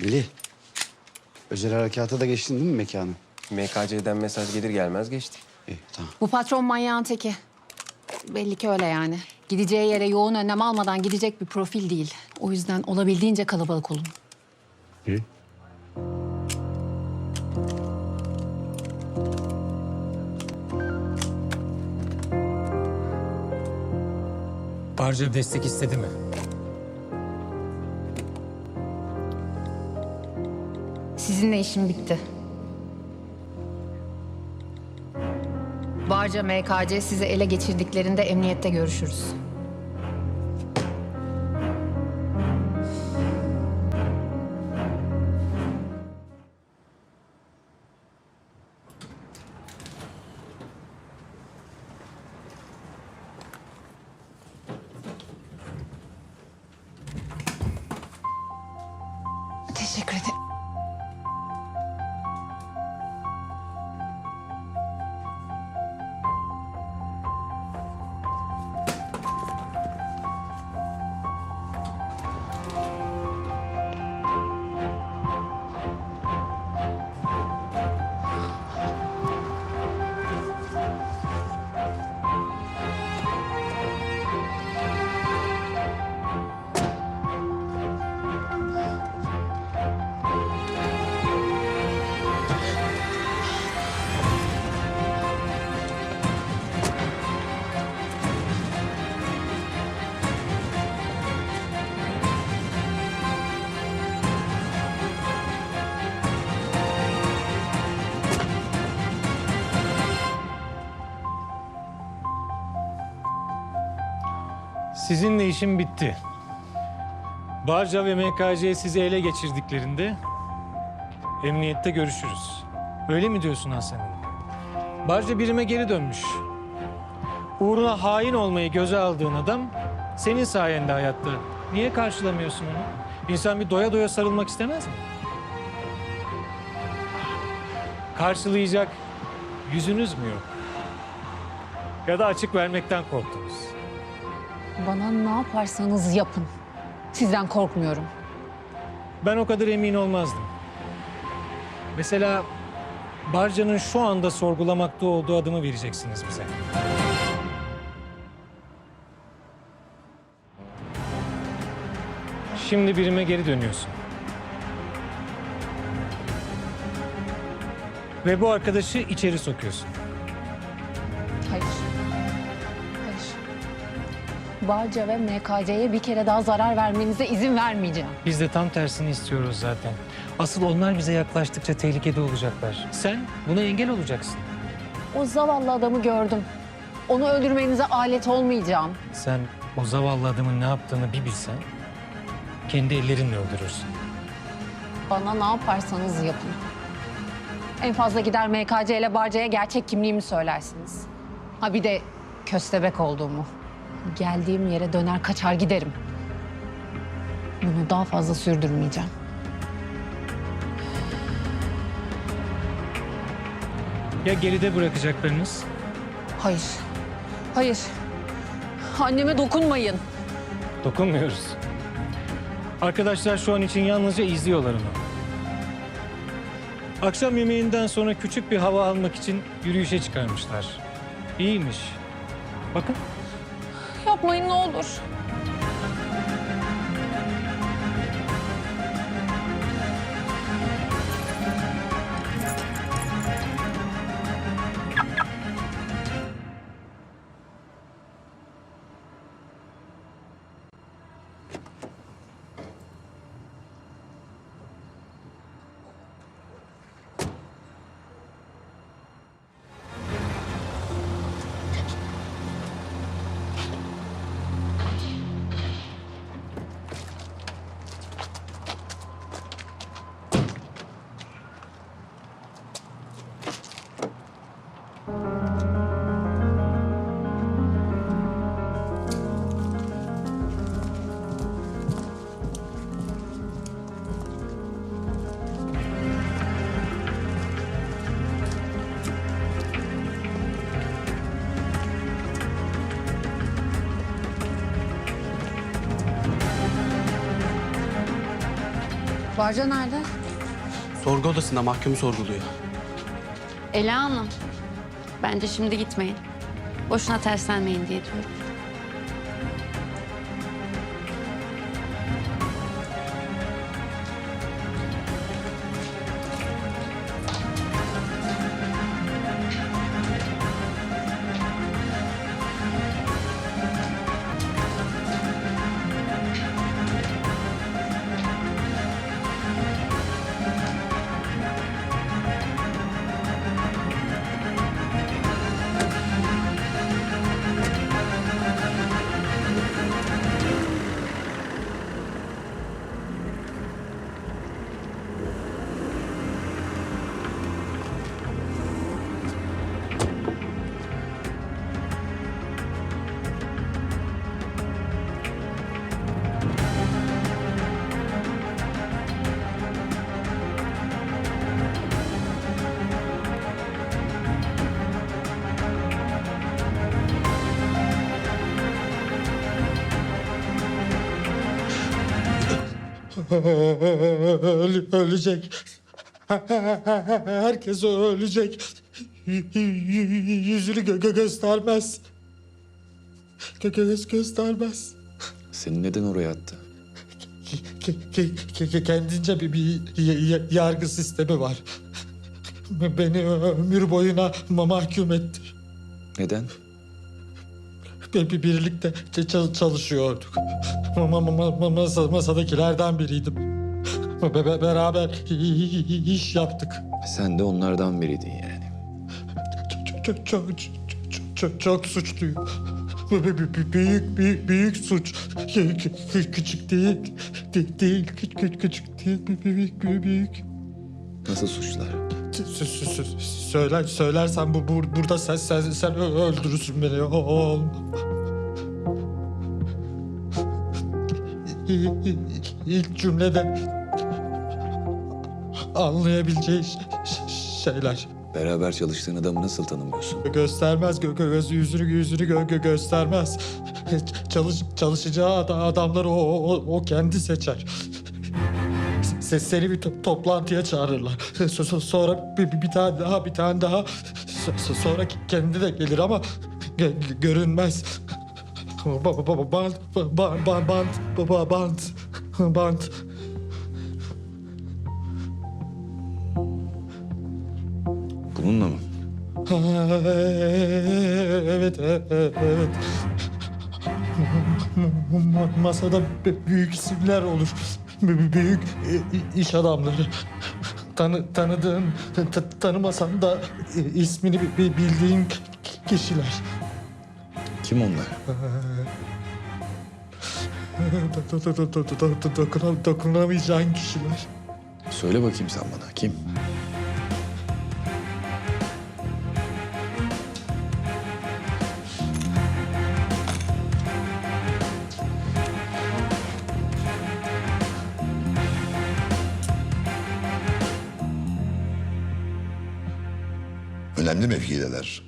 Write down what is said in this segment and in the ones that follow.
Melih. Özel harekata da geçtin değil mi mekanı? MKC'den mesaj gelir gelmez geçti. İyi tamam. Bu patron manyağın teki. Belli ki öyle yani. Gideceği yere yoğun önlem almadan gidecek bir profil değil. O yüzden olabildiğince kalabalık olun. İyi. Barca destek istedi mi? Sizinle işim bitti. Barca MKC sizi ele geçirdiklerinde emniyette görüşürüz. Teşekkür ederim. Sizinle işim bitti. Barca ve MKC sizi ele geçirdiklerinde emniyette görüşürüz. Öyle mi diyorsun Hasan? Barca birime geri dönmüş. Uğruna hain olmayı göze aldığın adam senin sayende hayatta. Niye karşılamıyorsun onu? İnsan bir doya doya sarılmak istemez mi? Karşılayacak yüzünüz mü yok? Ya da açık vermekten korktunuz. Bana ne yaparsanız yapın. Sizden korkmuyorum. Ben o kadar emin olmazdım. Mesela Barca'nın şu anda sorgulamakta olduğu adımı vereceksiniz bize. Şimdi birime geri dönüyorsun. Ve bu arkadaşı içeri sokuyorsun. Barca ve MKC'ye bir kere daha zarar vermenize izin vermeyeceğim. Biz de tam tersini istiyoruz zaten. Asıl onlar bize yaklaştıkça tehlikede olacaklar. Sen buna engel olacaksın. O zavallı adamı gördüm. Onu öldürmenize alet olmayacağım. Sen o zavallı adamın ne yaptığını bir bilsen kendi ellerinle öldürürsün. Bana ne yaparsanız yapın. En fazla gider MKC ile Barca'ya gerçek kimliğimi söylersiniz. Ha bir de köstebek olduğumu. Geldiğim yere döner kaçar giderim. Bunu daha fazla sürdürmeyeceğim. Ya geride bırakacaklarınız? Hayır. Hayır. Anneme dokunmayın. Dokunmuyoruz. Arkadaşlar şu an için yalnızca izliyorlar onu. Akşam yemeğinden sonra küçük bir hava almak için yürüyüşe çıkarmışlar. İyiymiş. Bakın. Yapmayın ne olur. Barca nerede? Sorgu odasında mahkumu sorguluyor. Ela Hanım, bence şimdi gitmeyin. Boşuna terslenmeyin diye diyorum. Öl- ölecek. Herkes ölecek. Yüzünü gö- gö- göstermez. Gö- Göz göstermez. Seni neden oraya attı? Ke- ke- ke- ke- Kendince bir, bir yargı sistemi var. Beni ömür boyuna ma- mahkum etti. Neden? Bir- Birlikte çalışıyorduk. Ma- ma- ma- ma- masa- masadakilerden biriydim. Be- be- Beraber iş yaptık. Sen de onlardan biriydin yani. Çok çok çok çok çok, çok, suçluyum. Büyük büyük büyük suç. Kü- kü- Küçük değil. De- Değil. Küçük küçük değil. Büyük. büyük. Nasıl suçlar? Sö- sö- sö- Söyler söylersen bu bur- burada sen sen sen öldürürsün beni. Olma. İlk cümlede anlayabileceği şeyler. Beraber çalıştığın adamı nasıl tanımıyorsun? Göstermez gö gö göz yüzünü yüzünü gö gö göstermez. Çalış çalışacağı ad- adamları o, o, o kendi seçer. Se seni bir to- toplantıya çağırırlar. So- so- sonra bir, bir, bir tane daha bir tane daha. So- so- sonra kendi de gelir ama gö- görünmez. Ba- ba- ba- Band, ba- ba- ba- band, ba- ba- band, band. Bununla mı? Evet, evet, evet. Ma- Masada b- büyük isimler olur. Büyük iş adamları. Tanı, tanıdığın, ta- tanımasan da ismini bi- bi- bildiğin k- kişiler. Kim onlar? Do- do- do- do- do- do- do- dokuna- Dokunamayacağın kişiler. Söyle bakayım sen bana. Kim? Önemli mevkideler.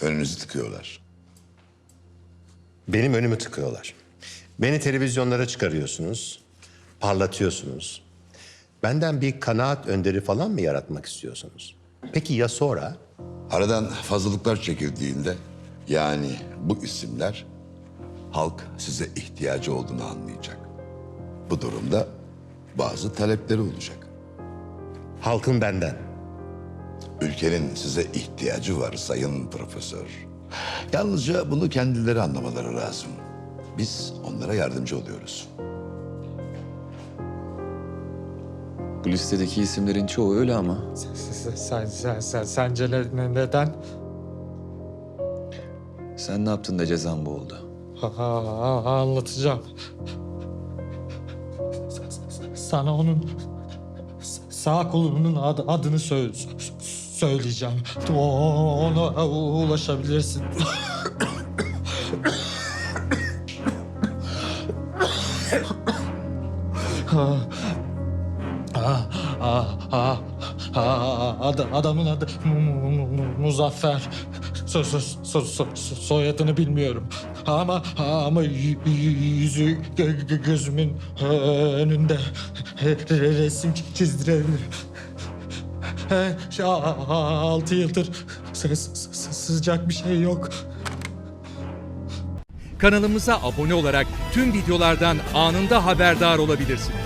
Önünüzü tıkıyorlar. Benim önümü tıkıyorlar. Beni televizyonlara çıkarıyorsunuz, parlatıyorsunuz. Benden bir kanaat önderi falan mı yaratmak istiyorsunuz? Peki ya sonra? Aradan fazlalıklar çekildiğinde yani bu isimler halk size ihtiyacı olduğunu anlayacak. Bu durumda bazı talepleri olacak. Halkın benden. Ülkenin size ihtiyacı var sayın profesör. Yalnızca bunu kendileri anlamaları lazım. Biz onlara yardımcı oluyoruz. Bu listedeki isimlerin çoğu öyle ama. Sen, sen, sen, sen, sence ne- ne- neden? Sen ne yaptın da cezan bu oldu? Ha, ha, anlatacağım. Sana onun sağ kolunun ad- adını sö- sö- söyleyeceğim. Ona ulaşabilirsin. Ad- adamın adı Mu- Mu- Mu- Muzaffer. So, so, so, so- so- soyadını bilmiyorum. Ama ama yüzü gö- gö- gözümün önünde. re- resim çizdirebilirim. He, a- altı yıldır sı- sıcak bir şey yok. Kanalımıza abone olarak tüm videolardan anında haberdar olabilirsiniz.